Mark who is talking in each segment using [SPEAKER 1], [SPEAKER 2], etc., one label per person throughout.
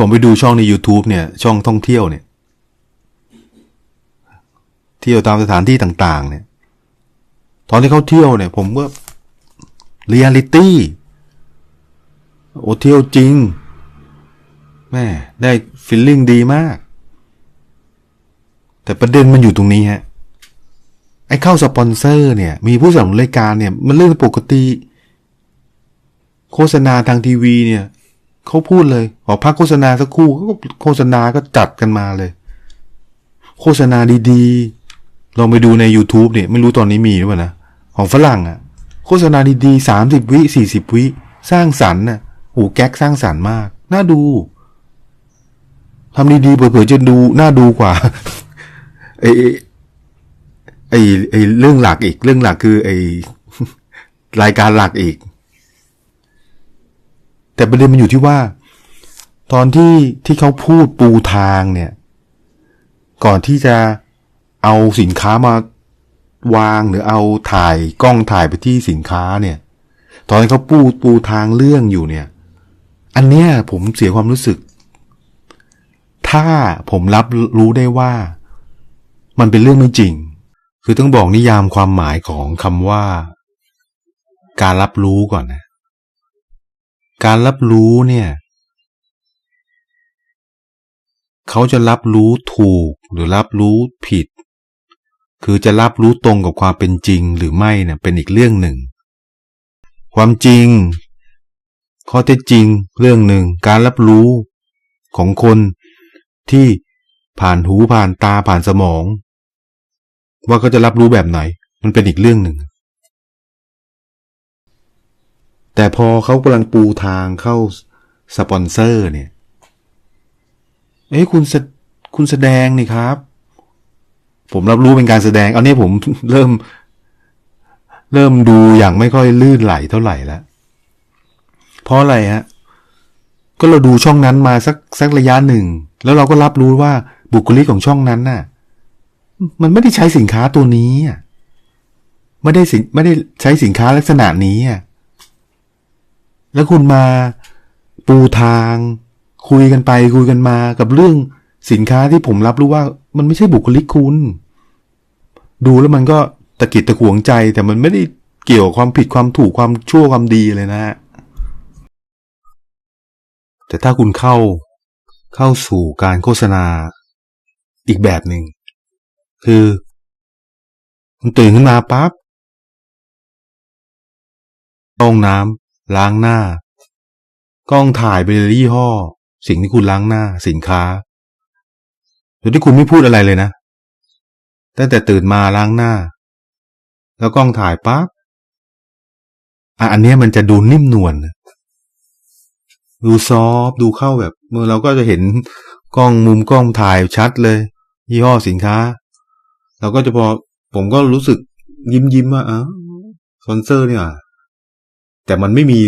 [SPEAKER 1] ผมไปดูช่องใน YouTube เนี่ย ช่องท่องเที่ยวเนี่ย เที่ยวตามสถานที่ต่างๆ เนี่ย ตอนที่เขาเที่ยวเนี่ย ผมก็เรียลิตี้โอเที่ยวจริง แม่ได้ฟีลลิ่งดีมาก แต่ประเด็นมันอยู่ตรงนี้ฮะ ไอ้เข้าสปอนเซอร์เนี่ย มีผู้สนับสนุนรายการเนี่ย มันเรื่องปกติ โฆษณาทางทีวีเนี่ย เขาพูดเลยขอพักโฆษณาสักครู่ก็โฆษณาก็จัดกันมาเลย โฆษณาดีๆลองไปดูใน YouTube เนี่ยไม่รู้ตอนนี้มีหรือเปล่านะ ของฝรั่งอะโฆษณาดีๆสามสิบวิสี่สิบวิ สร้างสรรค์น่ะโอ้แก๊กสร้างสรรค์มาก น่าดูทำดีๆเผื่อๆจะดูน่าดูกว่าไอ้ไอ้ไอ้เรื่องหลักอีกเรื่องหลักคือไอ้รายการหลักอีก แต่ประเด็นมันอยู่ที่ว่า ตอนที่ที่เขาพูดปูทางเนี่ย ก่อนที่จะเอาสินค้ามาวางหรือเอาถ่ายกล้องถ่ายไปที่สินค้าเนี่ย ตอนที่เขาปูปูทางเรื่องอยู่เนี่ย อันเนี้ยผมเสียความรู้สึก ถ้าผมรับรู้ได้ว่า มันเป็นเรื่องไม่จริง คือต้องบอกนิยามความหมายของคำว่า การรับรู้ก่อนนะ การรับรู้เนี่ย เขาจะรับรู้ถูกหรือรับรู้ผิด คือจะรับรู้ตรงกับความเป็นจริงหรือไม่เนี่ยเป็นอีกเรื่องหนึ่ง ความจริง ข้อเท็จจริงเรื่องหนึ่ง การรับรู้ของคนที่ผ่านหูผ่านตาผ่านสมอง ว่าเขาจะรับรู้แบบไหน มันเป็นอีกเรื่องหนึ่ง แต่พอเขากำลังปูทางเข้าสปอนเซอร์เนี่ย เอ้ยคุณคุณแสดงนี่ครับ ผมรับรู้เป็นการแสดง เอาเนี่ยผมเริ่ม เริ่มดูอย่างไม่ค่อยลื่นไหลเท่าไหร่แล้วเพราะอะไรฮะก็เราดูช่องนั้นมาสักสักระยะหนึ่ง แล้วเราก็รับรู้ว่าบุคลิกของช่องนั้นน่ะ มันไม่ได้ใช้สินค้าตัวนี้อะไม่ได้สินไม่ได้ใช้สินค้าลักษณะนี้อะ แล้วคุณมาปูทาง คุยกันไปคุยกันมากับเรื่องสินค้าที่ผมรับรู้ว่า มันไม่ใช่บุคลิกคุณ ดูแล้วมันก็ตะกิดตะขวงใจแต่มันไม่ได้เกี่ยวความผิดความถูกความชั่วความดีเลยนะฮะแต่ถ้าคุณเข้าเข้าสู่การโฆษณาอีกแบบหนึ่งคือคุณตื่นขึ้นมาปั๊บต้องน้ำ ล้างหน้ากล้องถ่ายไปเลยยี่ห้อ สิ่งที่คุณล้างหน้าสินค้าโดยที่คุณไม่พูดอะไรเลยนะตั้งแต่ตื่นมาล้างหน้า แล้วกล้องถ่ายปั๊บอะอันนี้มันจะดูนิ่มนวลดูซอฟดูเข้าแบบเมื่อเราก็จะเห็นกล้องมุมกล้องถ่ายชัดเลย ยี่ห้อสินค้า เราก็จะพอผมก็รู้สึกยิ้มยิ้มว่าอ้าวสปอนเซอร์เนี่ย แต่มันไม่มี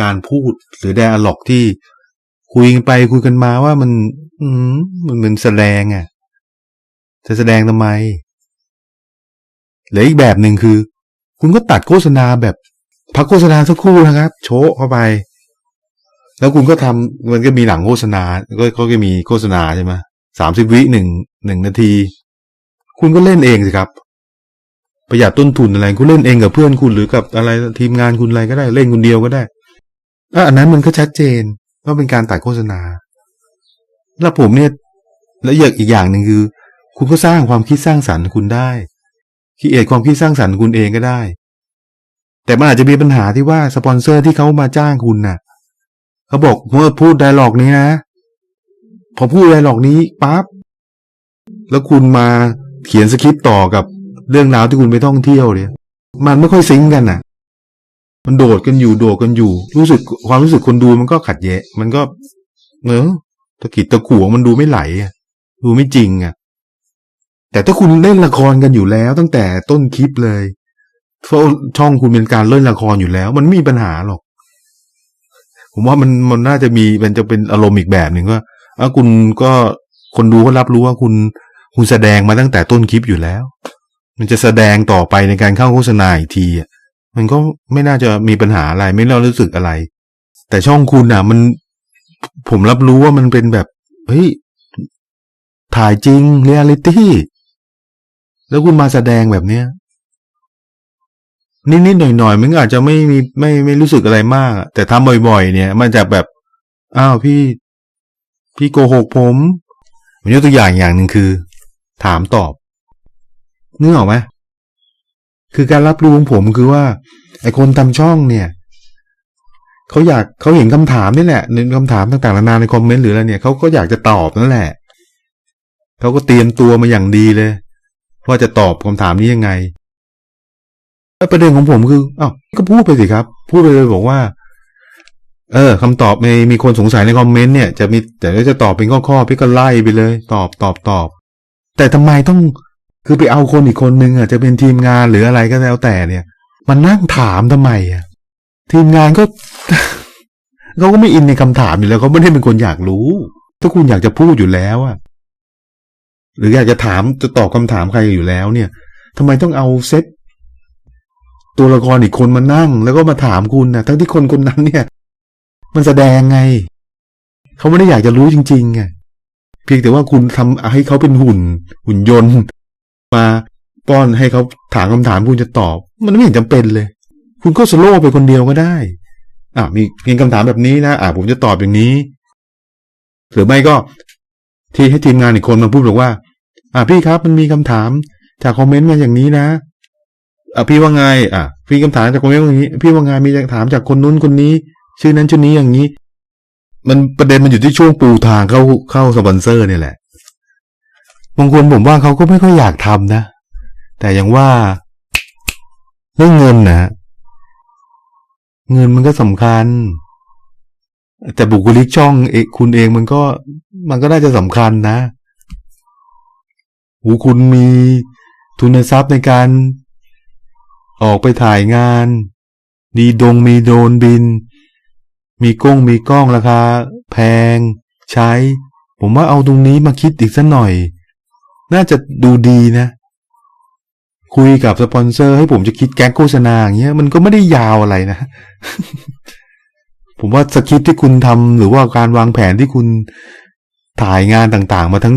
[SPEAKER 1] การพูดหรือไดอะล็อกที่คุยกันไปคุยกันมาว่ามัน อืมมันเหมือนแสดงอะจะแสดงทำไมหรืออีกแบบหนึ่งคือ คุณก็ตัดโฆษณาแบบพักโฆษณาสักครู่นะครับ โชว์เข้าไป แล้วคุณก็ทำมันก็มีหลังโฆษณา ก็เขาก็มีโฆษณาใช่ไหมสามสิบวิหนึ่งหนึ่งนาที คุณก็เล่นเองสิครับ ประหยัดต้นทุนอะไรคุณเล่นเองกับเพื่อนคุณหรือกับอะไรทีมงานคุณอะไรก็ได้เล่นคนเดียวก็ได้อะอันนั้นมันก็ชัดเจนว่าเป็นการตัดโฆษณา แล้วผมเนี่ยแล้วอยางอีกอย่างหนึ่งคือ คุณก็สร้างความคิดสร้างสรรค์คุณได้คิดเอทความคิดสร้างสรรค์คุณเองก็ได้ แต่มันอาจจะมีปัญหาที่ว่าสปอนเซอร์ที่เขามาจ้างคุณน่ะเขาบอกเมื่อพูดไดร์ล็อกนี้นะ พอพูดไดร์ล็อกนี้ปั๊บแล้วคุณมาเขียนสคริปต์ต่อกับ เรื่องราวที่คุณไปท่องเที่ยวเนี่ย มันไม่ค่อยซิงกันน่ะ มันโดดกันอยู่โดดกันอยู่ รู้สึกความรู้สึกคนดูมันก็ขัดแย้งมันก็เนอะตะกิดตะขวงมันดูไม่ไหลดูไม่จริงอะ แต่ถ้าคุณเล่นละครกันอยู่แล้วตั้งแต่ต้นคลิปเลยเพราะช่องคุณเป็นการเล่นละครอยู่แล้ว มันไม่มีปัญหาหรอก ผมว่ามันมันน่าจะมีมันจะเป็นอารมณ์อีกแบบหนึ่งว่าอะคุณก็คนดูก็รับรู้ว่าคุณคุณแสดงมาตั้งแต่ต้นคลิปอยู่แล้ว มันจะแสดงต่อไปในการเข้าโฆษณาอีกทีอะมันก็ไม่น่าจะมีปัญหาอะไรไม่น่ารู้สึกอะไร แต่ช่องคุณอะ มันผมรับรู้ว่ามันเป็นแบบเฮ้ยถ่ายจริงเรียลิตี้แล้วคุณมาแสดงแบบเนี้ยนิดๆหน่อยๆมันอาจจะไม่มีไม่ไม่รู้สึกอะไรมาก แต่ทำบ่อย ๆ เนี่ย มันจะแบบอ้าวพี่ พี่โกหกผมผมยกตัวอย่างอย่างหนึ่งคือ ถามตอบ นึกออกไหมคือการรับรู้ของผมคือว่า ไอคนทำช่องเนี่ยเขาอยากเขาเห็นคำถามนี่แหละในคำถามต่างๆนานาในคอมเมนต์หรืออะไรเนี่ยเขาก็อยากจะตอบนั่นแหละเขาก็เตรียมตัวมาอย่างดีเลยว่าจะตอบคำถามนี้ยังไงแล้วประเด็นของผมคืออ้าวก็พูดไปสิครับ พูดไปเลยบอกว่า เออคำตอบมีมีคนสงสัยในคอมเมนต์เนี่ยจะมีแต่จะตอบเป็นข้อๆพี่ก็ไล่ไปเลย ตอบตอบตอบ แต่ทำไมต้อง คือไปเอาคนอีกคนนึงอะจะเป็นทีมงานหรืออะไรก็แล้วแต่เนี่ย มันนั่งถามทำไมอะทีมงานก็เขาก็ไม่อินในคำถามอยู่แล้วเขาไม่ได้เป็นคนอยากรู้ ถ้าคุณอยากจะพูดอยู่แล้วอะหรืออยากจะถามจะตอบคำถามใครอยู่แล้ว เนี่ยทำไมต้องเอาเซตตัวละครอีกคนมานั่ง แล้วก็มาถามคุณนะทั้งที่คนคนนั้นเนี่ย มันแสดงไงเขาไม่ได้อยากจะรู้จริงๆไงเพียงแต่ว่าคุณทำให้เขาเป็นหุ่น หุ่นยนต์ มาป้อนให้เขาถามคำถามคุณจะตอบ มันไม่เห็นจำเป็นเลย คุณก็สโลว์ไปคนเดียวก็ได้ อะมีมีคำถามแบบนี้นะ อะผมจะตอบอย่างนี้ หรือไม่ก็ที่ให้ทีมงานอีกคนมาพูดบอกว่า อะพี่ครับมันมีคำถามจากคอมเมนต์มาอย่างนี้นะอะพี่ว่าไง อะพี่คำถามจากคอมเมนต์อย่างนี้ พี่ว่าไงมีคำถามจากคนนู้นคนนี้ ชื่อนั้นชื่อนี้อย่างนี้ มันประเด็นมันอยู่ที่ช่วงปูทางเข้าเข้าสปอนเซอร์เนี่ยแหละ บางคนผมว่าเขาก็ไม่ค่อยอยากทำนะ แต่อย่างว่าเรื่องเงินนะเงินมันก็สำคัญ แต่บุคลิกช่องเอกคุณเองมันก็มันก็น่าจะสำคัญนะหูคุณมีทุนทรัพย์ในการ ออกไปถ่ายงาน ดีดงมีโดรนบิน มีกล้องมีกล้องราคา แพง ใช้ ผมว่าเอาตรงนี้มาคิดอีกสักหน่อย น่าจะดูดีนะ คุยกับสปอนเซอร์ให้ผมจะคิดแก๊งโฆษณาอย่างเงี้ย มันก็ไม่ได้ยาวอะไรนะ ผมว่าสคริปที่คุณทำหรือว่าการวางแผนที่คุณถ่ายงานต่างๆ มาทั้ง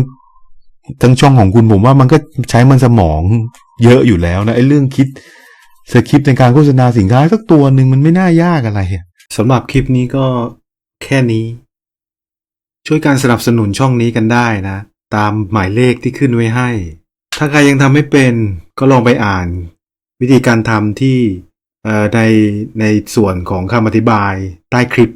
[SPEAKER 1] ทั้งช่องของคุณผมว่ามันก็ใช้มันสมองเยอะอยู่แล้วนะไอ้เรื่องคิดสคริปต์ในการโฆษณาสินค้าสักตัวหนึ่งมันไม่น่ายากอะไรสำหรับคลิปนี้ก็แค่นี้ ช่วยการสนับสนุนช่องนี้กันได้นะ ตามหมายเลขที่ขึ้นไว้ให้ ถ้าใครยังทำไม่เป็นก็ลองไปอ่านวิธีการทำที่ในในส่วนของคำอธิบายใต้คลิป